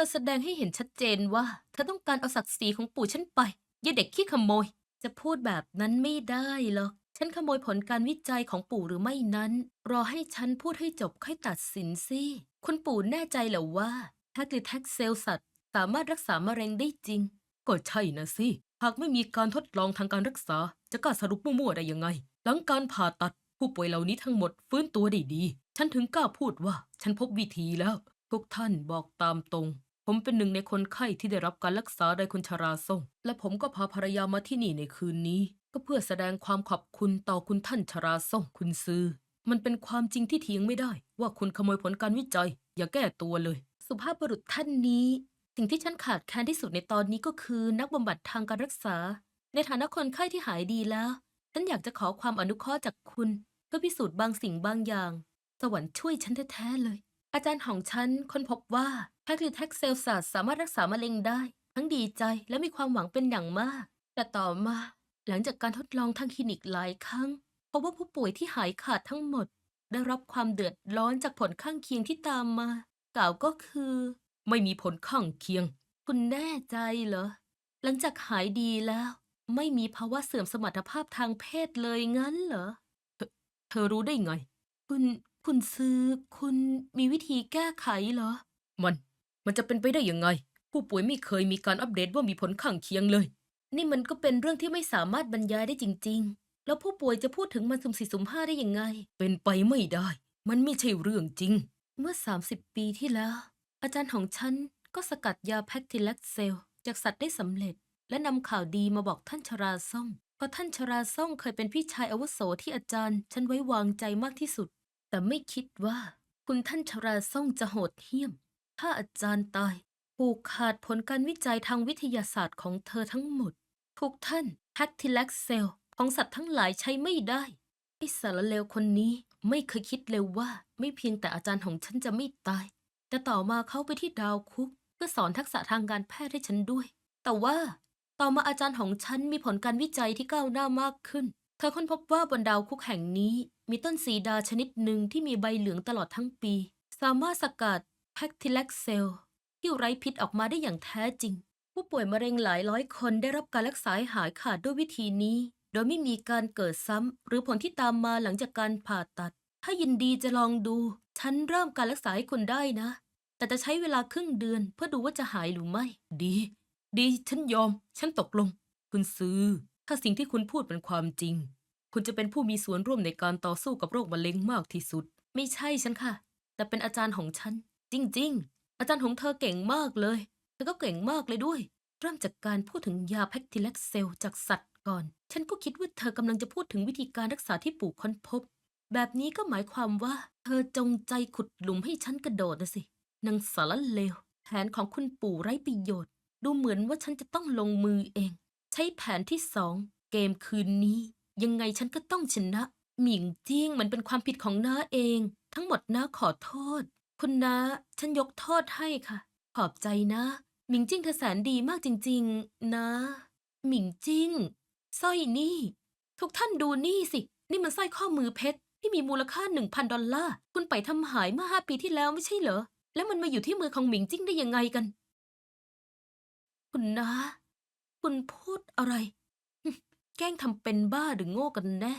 อแสดงให้เห็นชัดเจนว่า เธอต้องการเอาศักดิ์ศรีของปู่ฉันไปย่าเด็กขี้ขโมย จะพูดแบบนั้นไม่ได้หรอก ฉันขโมยผลการวิจัยของปู่หรือไม่นั้น รอให้ฉันพูดให้จบค่อยตัดสินสิคุณปู่แน่ใจเหรอว่าแทกลิแท็กเซลสัตว์ สามารถรักษามะเร็งได้จริง ก็ใช่นะสิ หากไม่มีการทดลองทางการรักษา จะกล้าสรุปมั่วๆได้ยังไง หลังการผ่าตัด ผู้ป่วยเหล่านี้ทั้งหมดฟื้นตัวได้ดี ฉันถึงกล้าพูดว่า ฉันพบวิธีแล้ว ทุกท่านบอกตามตรง ผมเป็นหนึ่งในคนไข้ที่ได้รับการรักษาโดยคุณชาราส่ง และผมก็พาภรรยามาที่นี่ในคืนนี้ ก็เพื่อแสดงความขอบคุณต่อคุณท่านชาราส่งคุณซือ มันเป็นความจริงที่เถียงไม่ได้ ว่าคุณขโมยผลการวิจัย อย่าแก้ตัวเลย สุภาพบุรุษท่านนี้ สิ่งที่ฉันขาดแคลนที่สุดในตอนนี้ก็คือ นักบำบัดทางการรักษา ในฐานะคนไข้ที่หายดีแล้ว ฉันอยากจะขอความอนุเคราะห์จากคุณ เพื่อพิสูจน์บางสิ่งบางอย่าง สวรรค์ช่วยฉันแท้ๆเลย อาจารย์ของฉันค้นพบว่าแพคลิแท็กเซลศาสตร์สามารถรักษามะเร็งได้ ทั้งดีใจและมีความหวังเป็นอย่างมาก แต่ต่อมา หลังจากการทดลองทางคลินิกหลายครั้งพบว่าผู้ป่วยที่หายขาดทั้งหมด ได้รับความเดือดร้อนจากผลข้างเคียงที่ตามมา กล่าวก็คือ ไม่มีผลข้างเคียง คุณแน่ใจเหรอ หลังจากหายดีแล้ว ไม่มีภาวะเสื่อมสมรรถภาพทางเพศเลยงั้นเหรอ เธอรู้ได้ไง คุณ คุณซื้อคุณมีวิธีแก้ไขเหรอ มัน มันจะเป็นไปได้ยังไง ผู้ป่วยไม่เคยมีการอัปเดตว่ามีผลข้างเคียงเลย นี่มันก็เป็นเรื่องที่ไม่สามารถบรรยายได้จริง ๆ แล้วผู้ป่วยจะพูดถึงมันสุ่มสี่สุ่มห้าได้ยังไง เป็นไปไม่ได้ มันไม่ใช่เรื่องจริง เมื่อ 30 ปีที่แล้ว อาจารย์ของฉันก็สกัดยาแพคทิลักเซล จากสัตว์ได้สำเร็จ และนำข่าวดีมาบอกท่านชราซ่องเพราะท่านชราซ่องเคยเป็นพี่ชายอาวุโสที่อาจารย์ ฉันไว้วางใจมากที่สุด แต่ไม่คิดว่าคุณท่านชราซ่องจะโหดเหี้ยม ถ้าอาจารย์ตายผูกขาดผลการวิจัยทางวิทยาศาสตร์ของเธอทั้งหมด ทุกท่านแพคทิลักเซลของสัตว์ทั้งหลายใช้ไม่ได้ไอ้สารเลวคนนี้ไม่เคยคิดเลยว่า ไม่เพียงแต่อาจารย์ของฉันจะไม่ตาย แต่ต่อมาเขาไปที่ดาวคุก เพื่อสอนทักษะทางการแพทย์ให้ฉันด้วย แต่ว่าต่อมาอาจารย์ของฉันมีผลการวิจัยที่ก้าวหน้ามากขึ้น เธอค้นพบว่าบนดาวคุกแห่งนี้ มีต้นสีดาชนิดหนึ่งที่มีใบเหลืองตลอดทั้งปี สามารถสกัดแพคทิลักเซลที่ไร้พิษออกมาได้อย่างแท้จริง ผู้ป่วยมะเร็งหลายร้อยคนได้รับการรักษาให้หายขาดด้วยวิธีนี้ โดยไม่มีการเกิดซ้ำ หรือผลที่ตามมาหลังจากการผ่าตัด ถ้ายินดีจะลองดู ฉันเริ่มการรักษาให้คุณได้นะ แต่จะใช้เวลาครึ่งเดือนเพื่อดูว่าจะหายหรือไม่ ดี ดี ฉันยอม ฉันตกลง คุณซื้อ ถ้าสิ่งที่คุณพูดเป็นความจริง คุณจะเป็นผู้มีส่วนร่วมในการต่อสู้กับโรคมะเร็งมากที่สุด ไม่ใช่ฉันค่ะ แต่เป็นอาจารย์ของฉัน จริง ๆ อาจารย์ของเธอเก่งมากเลย เธอก็เก่งมากเลยด้วย เริ่มจากการพูดถึงยาแพคทิลักเซลจากสัตว์ก่อน ฉันก็คิดว่าเธอกำลังจะพูดถึงวิธีการรักษาที่ปู่ค้นพบ แบบนี้ก็หมายความว่า เธอจงใจขุดหลุมให้ฉันกระโดดนะสินางสารเลวแผนของคุณปู่ไร้ประโยชน์ ดูเหมือนว่าฉันจะต้องลงมือเอง ใช้แผนที่สองเกมคืนนี้ ยังไงฉันก็ต้องชนะ หมิงจิ้งมันเป็นความผิดของน้าเอง ทั้งหมดน้าขอโทษ คุณน้าฉันยกโทษให้ค่ะ ขอบใจนะ หมิงจิ้งเธอแสนดีมากจริง ๆ นะ หมิงจิ้งสร้อยนี่ ทุกท่านดูนี่สิ นี่มันสร้อยข้อมือเพชรที่มีมูลค่าหนึ่งพันดอลลาร์ คุณไปทำหายเมื่อห้าปีที่แล้วไม่ใช่เหรอ แล้วมันมาอยู่ที่มือของหมิงจิ้งได้ยังไงกัน คุณนะ คุณพูดอะไร ล้งทำเป็นบ้าหรือโง่กันแน่